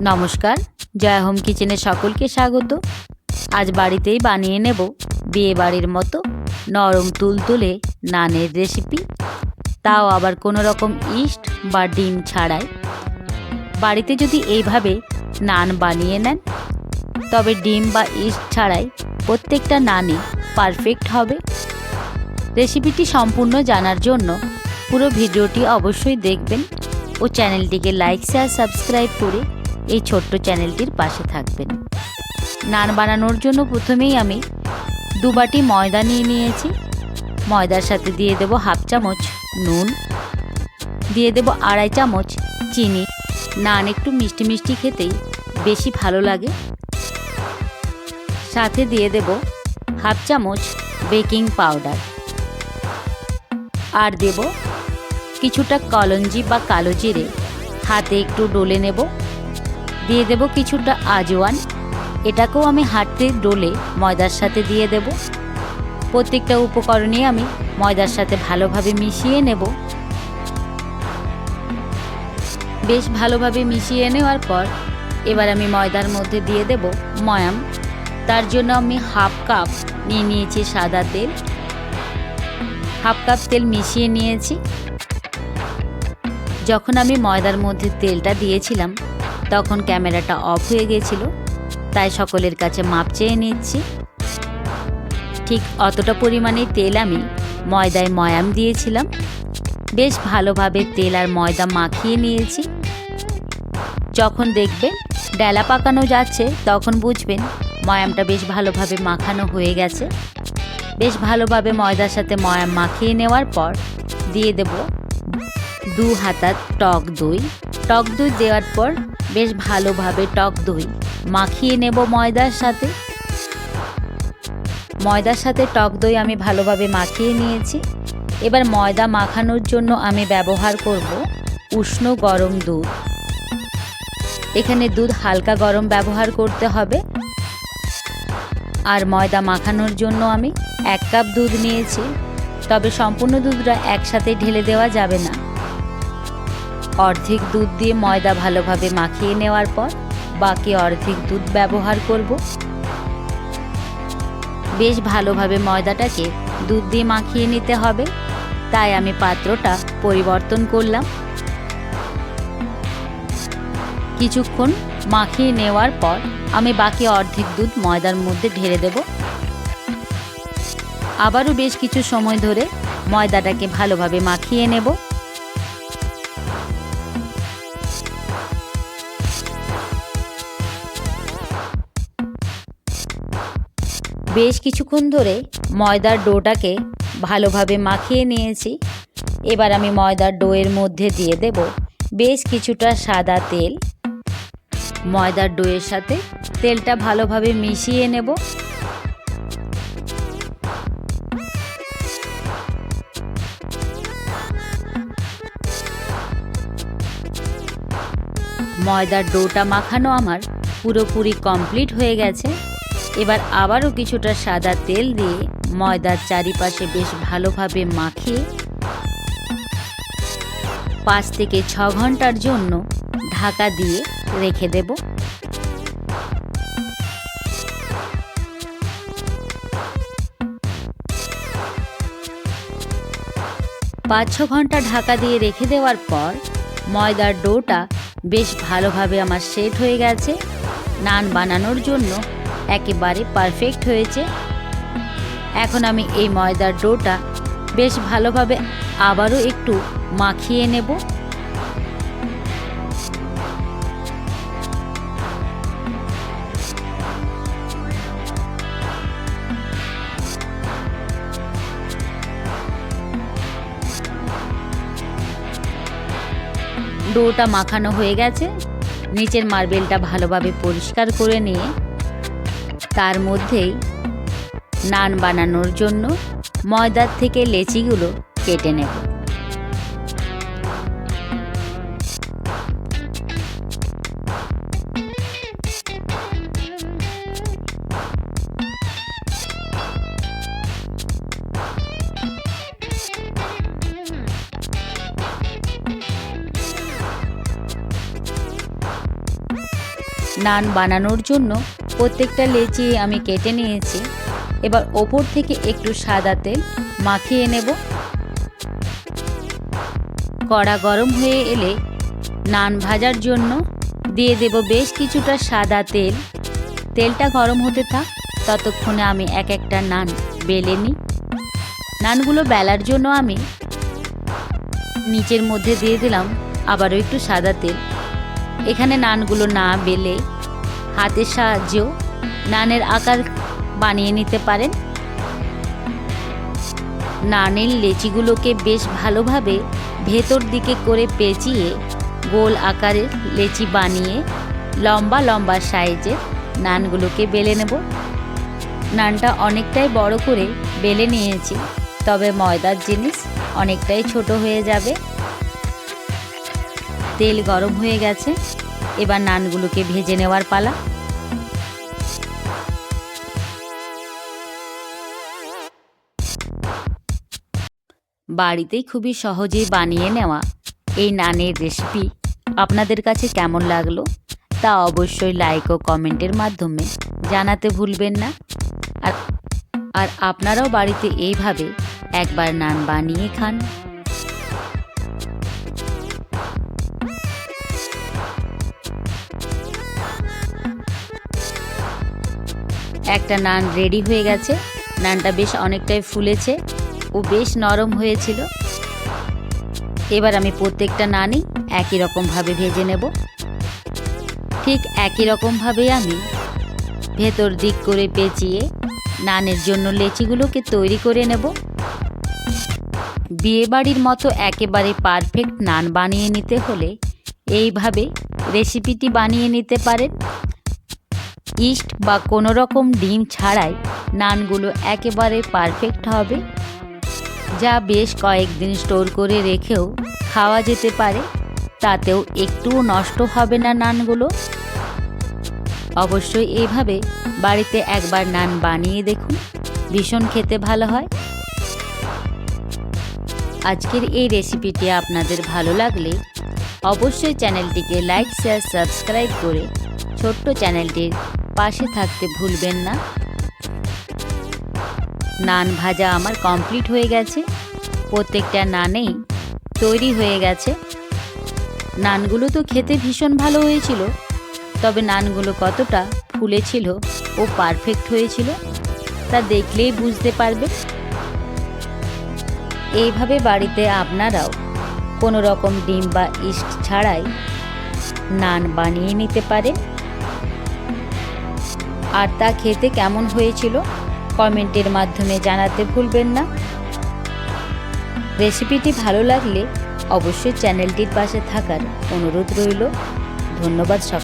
নমস্কার, জয়া হোম কিচেনে সকলকে স্বাগত। আজ বাড়িতেই বানিয়ে নেব বিয়ে বাড়ির মতো নরম তুলতুলে নানের রেসিপি তাও আবার কোনো রকম ইস্ট বা ডিম ছাড়াই। বাড়িতে যদি এইভাবে নান বানিয়ে নেন, তবে ডিম বা ইস্ট ছাড়াই প্রত্যেকটা নানই পারফেক্ট হবে। রেসিপিটি সম্পূর্ণ জানার জন্য পুরো ভিডিওটি অবশ্যই দেখবেন ও চ্যানেলটিকে লাইক শেয়ার সাবস্ক্রাইব করে এই ছোট্ট চ্যানেলটির পাশে থাকবেন। নান বানানোর জন্য প্রথমেই আমি দু বাটি ময়দা নিয়ে নিয়েছি। ময়দার সাথে দিয়ে দেব হাফ চামচ নুন। দিয়ে দেব আড়াই চামচ চিনি। নান একটু মিষ্টি মিষ্টি খেতেই বেশি ভালো লাগে। সাথে দিয়ে দেব হাফ চামচ বেকিং পাউডার। আর দেব কিছুটা কলঞ্জি বা কালো জিরে। হাতে একটু ডলে নেব। দিয়ে দেব কিছুটা আজওয়ান এটাকেও আমি হাতে ডোলে ময়দার সাথে দিয়ে দেব। প্রত্যেকটা উপকরণই আমি ময়দার সাথে ভালোভাবে মিশিয়ে নেব। বেশ ভালোভাবে মিশিয়ে নেওয়ার পর এবার আমি ময়দার মধ্যে দিয়ে দেব ময়াম। তার জন্য আমি হাফ কাপ নিয়ে নিয়েছি সাদা তেল। হাফ কাপ তেল মিশিয়ে নিয়েছি। যখন আমি ময়দার মধ্যে তেলটা দিয়েছিলাম তখন ক্যামেরাটা অফ হয়ে গেছিল। তাই সকলের কাছে মাপ চেয়ে নিচ্ছি। ঠিক অতটা পরিমাণে তেল আমি ময়দায় ময়াম দিয়েছিলাম। বেশ ভালোভাবে তেল আর ময়দা মাখিয়ে নিয়েছি। যখন দেখবেন ডেলা পাকানো যাচ্ছে, তখন বুঝবেন ময়ামটা বেশ ভালোভাবে মাখানো হয়ে গেছে। বেশ ভালোভাবে ময়দার সাথে ময়াম মাখিয়ে নেওয়ার পর দিয়ে দেব দু হাতা টক দই। টক দই দেওয়ার পর বেশ ভালোভাবে টক দই। মাখিয়ে নেব ময়দার সাথে। ময়দার সাথে টক দই আমি ভালোভাবে মাখিয়ে নিয়েছি। এবার ময়দা মাখানোর জন্য আমি ব্যবহার করব উষ্ণ গরম দুধ। এখানে দুধ হালকা গরম ব্যবহার করতে হবে। আর ময়দা মাখানোর জন্য আমি এক কাপ দুধ নিয়েছি। তবে সম্পূর্ণ দুধটা একসাথে ঢেলে দেওয়া যাবে না। অর্ধেক দুধ দিয়ে ময়দা ভালোভাবে মাখিয়ে নেওয়ার পর বাকি অর্ধেক দুধ ব্যবহার করব। বেশ ভালোভাবে ময়দাটাকে দুধ দিয়ে মাখিয়ে নিতে হবে। তাই আমি পাত্রটা পরিবর্তন করলাম। কিছুক্ষণ মাখিয়ে নেওয়ার পর আমি বাকি অর্ধেক দুধ ময়দার মধ্যে ঢেলে দেব। আবারও বেশ কিছু সময় ধরে ময়দাটাকে ভালোভাবে মাখিয়ে নেব। বেশ কিছুক্ষণ ধরে ময়দার ডোটাকে ভালোভাবে মাখিয়ে নিয়েছি। এবার আমি ময়দার ডোয়ের মধ্যে দিয়ে দেব বেশ কিছুটা সাদা তেল। ময়দার ডোয়ের সাথে তেলটা ভালোভাবে মিশিয়ে নেব। ময়দার ডোটা মাখানো আমার পুরোপুরি কমপ্লিট হয়ে গেছে। এবার আবারও কিছুটা সাদা তেল দিয়ে ময়দার চারিপাশে বেশ ভালোভাবে মাখিয়ে পাঁচ থেকে ছ ঘণ্টার জন্য ঢাকা দিয়ে রেখে দেব। পাঁচ ছ ঘণ্টা ঢাকা দিয়ে রেখে দেওয়ার পর ময়দার ডোটা বেশ ভালোভাবে আমার সেট হয়ে গেছে। নান বানানোর জন্য একেবারে পারফেক্ট হয়েছে। এখন আমি এই ময়দার ডোটা বেশ ভালোভাবে আবারও একটু মাখিয়ে নেব। ডোটা মাখানো হয়ে গেছে। নিচের মার্বেলটা ভালোভাবে পরিষ্কার করে নিয়ে তার মধ্যেই নান বানানোর জন্য ময়দার থেকে লেচিগুলো কেটে নেব। নান বানানোর জন্য প্রত্যেকটা লেচি আমি কেটে নিয়েছি। এবার ওপর থেকে একটু সাদা তেল মাখিয়ে নেব। কড়া গরম হয়ে এলে নান ভাজার জন্য দিয়ে দেব বেশ কিছুটা সাদা তেল। তেলটা গরম হতে থাক, ততক্ষণে আমি এক একটা নান বেলে নিই। নানগুলো বেলার জন্য আমি নিচের মধ্যে দিয়ে দিলাম, আবারও একটু সাদা তেল। এখানে নানগুলো না বেলে হাতের সাহায্যেও নানের আকার বানিয়ে নিতে পারেন। নানের লেচিগুলোকে বেশ ভালোভাবে ভেতর দিকে করে পেঁচিয়ে গোল আকারে লেচি বানিয়ে লম্বা লম্বা সাইজের নানগুলোকে বেলে নেব। নানটা অনেকটাই বড় করে বেলে নিয়েছি, তবে ময়দার জিনিস অনেকটাই ছোট হয়ে যাবে। তেল গরম হয়ে গেছে। এবার নানগুলোকে ভেজে নেওয়ার পালা। বাড়িতেই খুবই সহজেই বানিয়ে নেওয়া এই নানের রেসিপি আপনাদের কাছে কেমন লাগল তা অবশ্যই লাইক ও কমেন্টের মাধ্যমে জানাতে ভুলবেন না। আর আর আপনারাও বাড়িতে এইভাবে একবার নান বানিয়ে খান। একটা নান রেডি হয়ে গেছে। নানটা বেশ অনেকটাই ফুলেছে। ও বেশ নরম হয়েছিল। এবার আমি প্রত্যেকটা নানই একই রকমভাবে ভেজে নেব। ঠিক একই রকমভাবে আমি ভেতর দিক করে পেঁচিয়ে নানের জন্য লেচিগুলোকে তৈরি করে নেব। বিয়েবাড়ির মতো একেবারে পারফেক্ট নান বানিয়ে নিতে হলে এইভাবে রেসিপিটি বানিয়ে নিতে পারেন। ইস্ট বা কোনো রকম ডিম ছাড়াই নানগুলো একেবারে পারফেক্ট হবে, যা বেশ কয়েকদিন স্টোর করে রেখেও খাওয়া যেতে পারে, তাতেও একটুও নষ্ট হবে না নানগুলো। অবশ্যই এইভাবে বাড়িতে একবার নান বানিয়ে দেখুন, ভীষণ খেতে ভালো হয়। আজকের এই রেসিপিটি আপনাদের ভালো লাগলে অবশ্যই চ্যানেলটিকে লাইক, শেয়ার, সাবস্ক্রাইব করে ছোট্ট চ্যানেলটির পাশে থাকতে ভুলবেন না। নান ভাজা আমার কমপ্লিট হয়ে গেছে। প্রত্যেকটা নানেই তৈরি হয়ে গেছে। নানগুলো তো খেতে ভীষণ ভালো হয়েছিল। তবে নানগুলো কতটা ফুলেছিল ও পারফেক্ট হয়েছিল, তা দেখলেই বুঝতে পারবে এইভাবে বাড়িতে আপনারাও কোনো রকম ডিম বা ইস্ট ছাড়াই নান বানিয়ে নিতে পারেন। আর তা খেতে কেমন হয়েছিল? কমেন্টের মাধ্যমে জানাতে ভুলবেন না। রেসিপিটি ভালো লাগলে অবশ্যই চ্যানেলটির পাশে থাকার অনুরোধ রইল। ধন্যবাদ সব